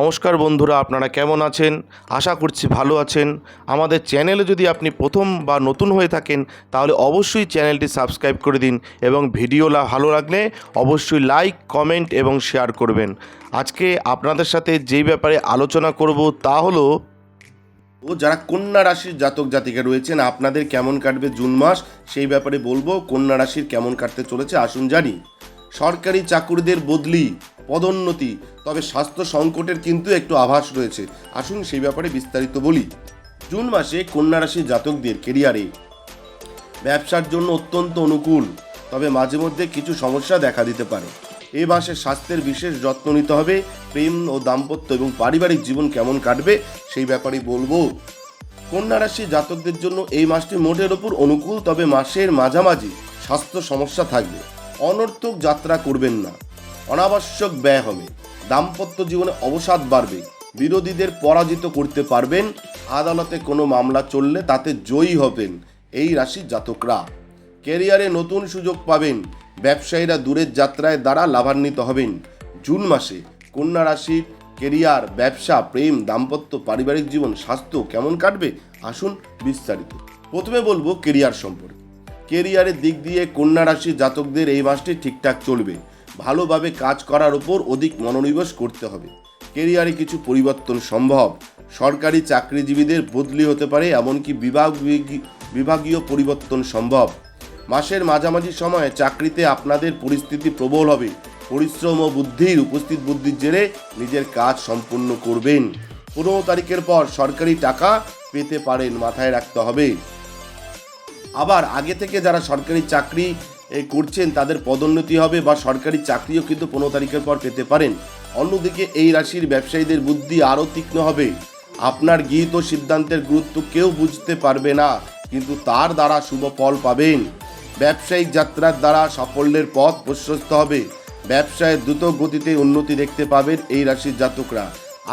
নমস্কার বন্ধুরা, আপনারা কেমন আছেন? আশা করছি ভালো আছেন। আমাদের চ্যানেলে যদি আপনি প্রথম বা নতুন হয়ে থাকেন, তাহলে অবশ্যই চ্যানেলটি সাবস্ক্রাইব করে দিন এবং ভিডিও ভালো লাগলে অবশ্যই লাইক, কমেন্ট এবং শেয়ার করবেন। আজকে আপনাদের সাথে যেই ব্যাপারে আলোচনা করব তা হলো, ও যারা কন্যা রাশির জাতক জাতিকা রয়েছেন, আপনাদের কেমন কাটবে জুন মাস? সেই ব্যাপারে বলব, কন্যা রাশির কেমন কাটতে চলেছে আসুন জানি। সরকারি চাকুরিদের বদলি। পদোন্নতি, তবে স্বাস্থ্য সংকটের কিন্তু একটু আভাস রয়েছে। আসুন সেই ব্যাপারে বিস্তারিত বলি। জুন মাসে কন্যা জাতকদের কেরিয়ারে ব্যবসার জন্য অত্যন্ত অনুকূল, তবে মাঝে মধ্যে কিছু সমস্যা দেখা দিতে পারে। এ মাসে স্বাস্থ্যের বিশেষ যত্ন নিতে হবে, প্রেম ও দাম্পত্য এবং পারিবারিক জীবন কেমন কাটবে সেই ব্যাপারে বলব। কন্যা রাশি জাতকদের জন্য এই মাসটি মোটের ওপর অনুকূল, তবে মাসের মাঝামাঝি স্বাস্থ্য সমস্যা থাকবে। অনর্থক যাত্রা করবেন না। অনাবশ্যক ব্যয় হবে। দাম্পত্য জীবনে অবসাদ বাড়বে। বিরোধীদের পরাজিত করতে পারবেন। আদালতে কোনো মামলা চললে তাতে জয়ী হবেন এই রাশির জাতকরা। ক্যারিয়ারে নতুন সুযোগ পাবেন। ব্যবসায়ীরা দূরের যাত্রায় দ্বারা লাভান্বিত হবেন। জুন মাসে কন্যা রাশির কেরিয়ার ব্যবসা, প্রেম, দাম্পত্য, পারিবারিক জীবন, স্বাস্থ্য কেমন কাটবে? আসুন বিস্তারিত। প্রথমে বলব কেরিয়ার সম্পর্কে। কেরিয়ারের দিক দিয়ে কন্যা রাশির জাতকদের এই মাসটি ঠিকঠাক চলবে। ভালোভাবে কাজ করার উপর অধিক মনোনিবেশ করতে হবে। কেরিয়ারে কিছু পরিবর্তন সম্ভব। সরকারি চাকরিজীবীদের বদলি হতে পারে এমনকি বিভাগ বিভাগীয় পরিবর্তন সম্ভব। মাসের মাঝামাঝি সময়ে চাকরিতে আপনাদের পরিস্থিতি প্রবল হবে। পরিশ্রম ও বুদ্ধির উপস্থিত বুদ্ধির জেরে নিজের কাজ সম্পূর্ণ করবেন। পনেরো তারিখের পর সরকারি টাকা পেতে পারেন মাথায় রাখতে হবে। আবার আগে থেকে যারা সরকারি চাকরি করছেন, তাদের পদোন্নতি হবে বা সরকারি চাকরিও কিন্তু পনেরো তারিখের পর পেতে পারেন। অন্যদিকে এই রাশির ব্যবসায়ীদের বুদ্ধি আরও তীক্ষ্ণ হবে। আপনার গৃহীত সিদ্ধান্তের গুরুত্ব কেউ বুঝতে পারবে না, কিন্তু তার দ্বারা শুভ ফল পাবেন। ব্যবসায়িক যাত্রার দ্বারা সাফল্যের পথ প্রশস্ত হবে। ব্যবসায় দ্রুত গতিতে উন্নতি দেখতে পাবেন এই রাশির জাতকরা।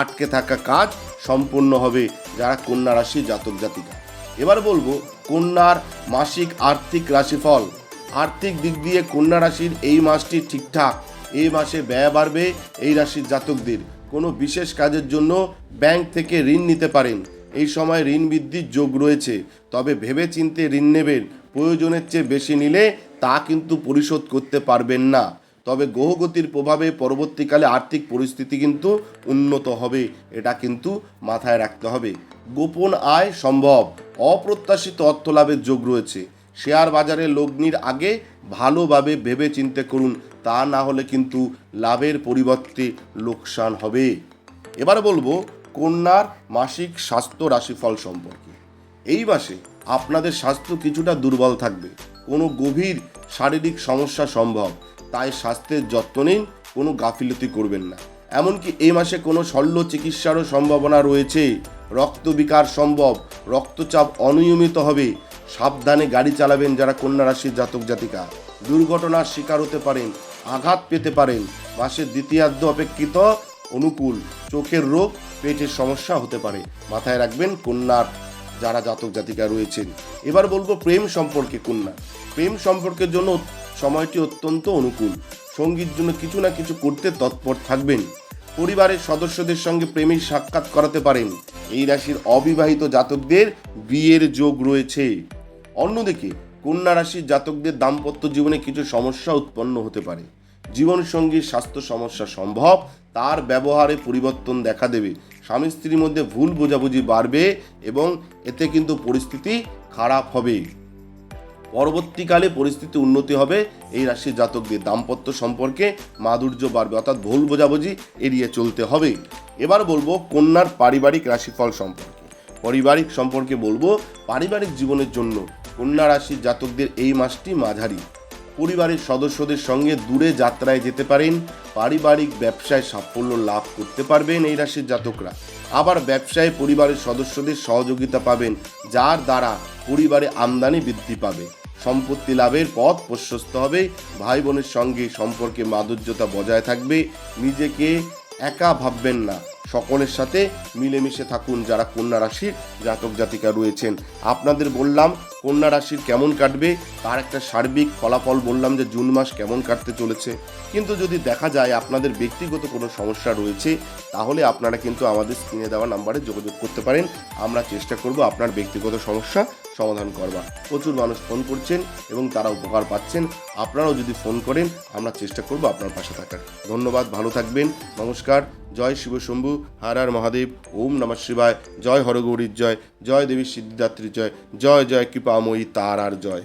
আটকে থাকা কাজ সম্পূর্ণ হবে যারা কন্যা রাশির জাতক জাতিকা এবার বলব কন্যার মাসিক আর্থিক রাশিফল। আর্থিক দিক দিয়ে কন্যা রাশির এই মাসটি ঠিকঠাক। এই মাসে ব্যয় বাড়বে এই রাশির জাতকদের। কোনো বিশেষ কাজের জন্য ব্যাংক থেকে ঋণ নিতে পারেন। এই সময় ঋণ বৃদ্ধির যোগ রয়েছে। তবে ভেবে চিনতে ঋণ নেবেন। প্রয়োজনের চেয়ে বেশি নিলে তা কিন্তু পরিশোধ করতে পারবেন না। তবে গ্রহগতির প্রভাবে পরবর্তীকালে আর্থিক পরিস্থিতি কিন্তু উন্নত হবে। এটা কিন্তু মাথায় রাখতে হবে। গোপন আয় সম্ভব। অপ্রত্যাশিত অর্থ লাভের যোগ রয়েছে। শেয়ার বাজারে লগ্নির আগে ভালোভাবে ভেবে চিন্তে করুন, তা না হলে কিন্তু লাভের পরিবর্তে লোকসান হবে। এবার বলব, কন্যার মাসিক স্বাস্থ্য রাশিফল সম্পর্কে। এই মাসে আপনাদের স্বাস্থ্য কিছুটা দুর্বল থাকবে। কোনো গভীর শারীরিক সমস্যা সম্ভব, তাই স্বাস্থ্যের যত্ন নিন, কোনো গাফিলতি করবেন না। এমনকি এই মাসে কোনো শল্য চিকিৎসারও সম্ভাবনা রয়েছে। রক্ত বিকার সম্ভব, রক্তচাপ অনিয়মিত হবে। সাবধানে গাড়ি চালাবেন যারা কন্যা রাশির জাতক জাতিকা। দুর্ঘটনার শিকার হতে পারেন, আঘাত পেতে পারেন। মাসের দ্বিতীয়ার্ধ অপেক্ষিত অনুকূল, চোখের রোগ, পেটের সমস্যা হতে পারে। মাথায় রাখবেন কন্যার যারা জাতক জাতিকা রয়েছেন। এবার বলব প্রেম সম্পর্কে কন্যা। প্রেম সম্পর্কের জন্য সময়টি অত্যন্ত অনুকূল। সঙ্গীর জন্য কিছু না কিছু করতে তৎপর থাকবেন। পরিবারের সদস্যদের সঙ্গে প্রেমের সাক্ষাৎ করাতে পারেন। এই রাশির অবিবাহিত জাতকদের বিয়ের যোগ রয়েছে। অন্যদিকে, কন্যা রাশির জাতকদের দাম্পত্য জীবনে কিছু সমস্যা উৎপন্ন হতে পারে। জীবনসঙ্গীর স্বাস্থ্য সমস্যা সম্ভব, তার ব্যবহারে পরিবর্তন দেখা দেবে। স্বামী স্ত্রীর মধ্যে ভুল বোঝাবুঝি বাড়বে এবং এতে কিন্তু পরিস্থিতি খারাপ হবে। পরবর্তীকালে পরিস্থিতি উন্নতি হবে, এই রাশির জাতকদের দাম্পত্য সম্পর্কে মাধুর্য বাড়বে, অর্থাৎ ভুল বোঝাবুঝি এড়িয়ে চলতে হবে। এবার বলব কন্যার পারিবারিক রাশিফল সম্পর্কে। পারিবারিক সম্পর্কে বলব, পারিবারিক জীবনের জন্য কন্যা রাশির জাতকদের এই মাসটি মাঝারি। পরিবারের সদস্যদের সঙ্গে দূরে যাত্রায় যেতে পারেন। পারিবারিক ব্যবসায় সাফল্য লাভ করতে পারবেন এই রাশির জাতকরা। আবার ব্যবসায় পরিবারের সদস্যদের সহযোগিতা পাবেন, যার দ্বারা পরিবারে আমদানি বৃদ্ধি পাবে। সম্পত্তি লাভের পথ প্রশস্ত হবে ভাই বোনের সঙ্গে সম্পর্কে মাধুর্যতা বজায় থাকবে, নিজেকে একা ভাববেন না। সকলের সাথে মিলেমিশে থাকুন যারা কন্যা রাশির জাতক জাতিকা রয়েছেন। আপনাদের বললাম কন্যা রাশির কেমন কাটবে, তার একটা সার্বিক ফলাফল বললাম যে জুন মাস কেমন কাটতে চলেছে। কিন্তু যদি দেখা যায় আপনাদের ব্যক্তিগত কোনো সমস্যা রয়েছে, তাহলে আপনারা কিন্তু আমাদের স্ক্রিনে দেওয়া নাম্বারে যোগাযোগ করতে পারেন। আমরা চেষ্টা করব আপনার ব্যক্তিগত সমস্যা সমাধান করবা। প্রচুর মানুষ ফোন করছেন এবং তারা উপকার পাচ্ছেন। আপনারাও যদি ফোন করেন, আমরা চেষ্টা করব আপনার পাশে থাকার। ধন্যবাদ, ভালো থাকবেন। নমস্কার, জয় শিব শম্ভু, হার আর মহাদেব, ওম নমঃ শিবায়, জয় হরগৌরীর জয় জয় দেবী সিদ্ধিদাত্রীর জয় জয় জয় কৃপাময়ী তার আর জয়।